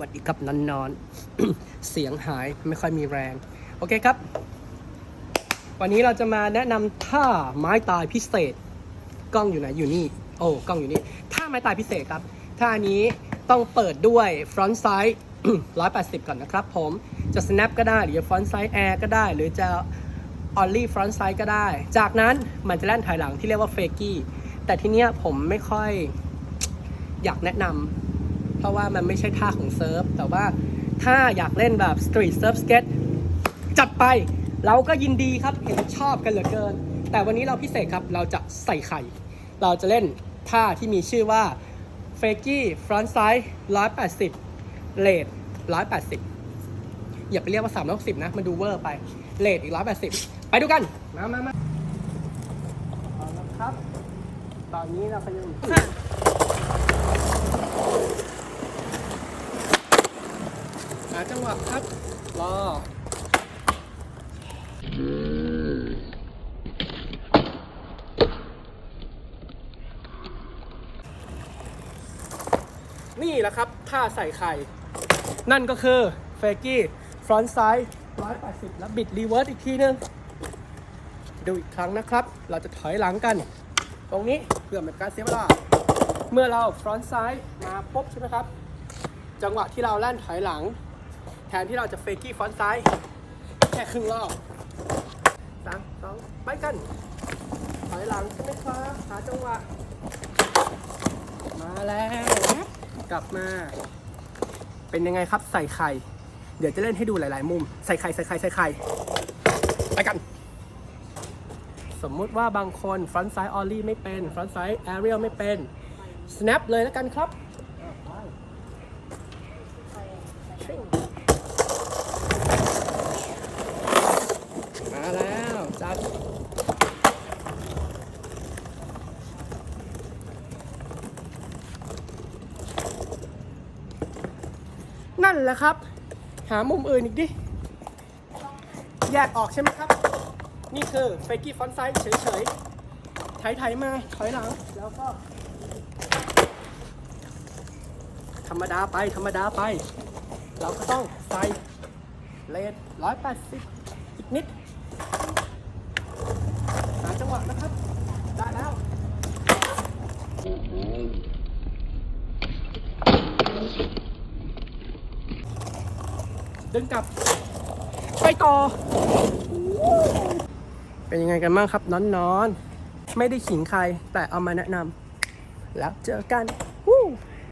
วัสดีครับนอนนอน เสียงหายไม่ค่อยมีแรง โอเคครับ วันนี้เราจะมาแนะนำท่าไม้ตายพิเศษ กล้องอยู่ไหนอยู่นี่ โอ้กล้องอยู่นี่ท่าไม้ตายพิเศษครับท่านี้ต้องเปิดด้วย front side 180 ก่อนนะครับผม จะ snap ก็ได้หรือจะ front side air ก็ได้ หรือจะ only front side ก็ได้ จากนั้นมันจะแล่นถอยหลังที่เรียกว่า fakie แต่ทีเนี้ยผมไม่ค่อยอยากแนะนำ เพราะว่ามันไม่ใช่ท่าของเซิร์ฟ แต่ว่าถ้าอยากเล่นแบบ street surf skate จัดไป เราก็ยินดีครับ เห็นชอบกันเหลือเกิน แต่วันนี้เราพิเศษครับ เราจะใส่ไข่ เราจะเล่นท่าที่มีชื่อว่า f a k i e front side 180เลด180อย่าไปเรียกว่า360นะ มันดูเวอร์ไป เลดอีก180ไปดูกัน มามามาเอาละครับ ตอนนี้เราก็ยังาจังหวะครับ รอ นี่แหละครับท่าใส่ไข่ นั่นก็คือเฟกี้ฟรอนต์ไซด์180 แล้วบิดรีเวิร์สอีกทีนึง ดูอีกครั้งนะครับ เราจะถอยหลังกัน ตรงนี้เพื่อเป็นการเสียเวลา เมื่อเราฟรอนต์ไซด์มาปุ๊บใช่ไหมครับ จังหวะที่เราแล่นถอยหลัง นที่เราจะเฟกี้ฟรอนต์ไซด์แค่ครึ่งรอบสามสองไปกัน ถอยหลังใช่ไหมครับหาจังหวะ มาแล้ว กลับมา เป็นยังไงครับใส่ไข่ เดี๋ยวจะเล่นให้ดูหลาย ๆ มุม ใส่ไข่ใส่ไข่ใส่ไข่ ไปกัน สมมุติว่าบางคน front side ollie ไม่เป็น front side aerial ไม่เป็น snap เลยแล้วกันครับมาแล้วจัด นั่นแหละครับ หามุมอื่นอีกดิ แยกออกใช่ไหมครับ นี่คือเฟกกี้ฟอนไซส์เฉยๆ ไถๆมาถอยหลัง แล้วก็ ธรรมดาไปธรรมดาไป เราก็ต้องใส่เลนร้อยแปดสิบอีกนิด หาจังหวะนะครับ ได้แล้ว ดึงกลับ ไปต่อ เป็นยังไงกันบ้างครับนอนนอนๆ ไม่ได้ขิงใครแต่เอามาแนะนำแล้วเจอกันวู้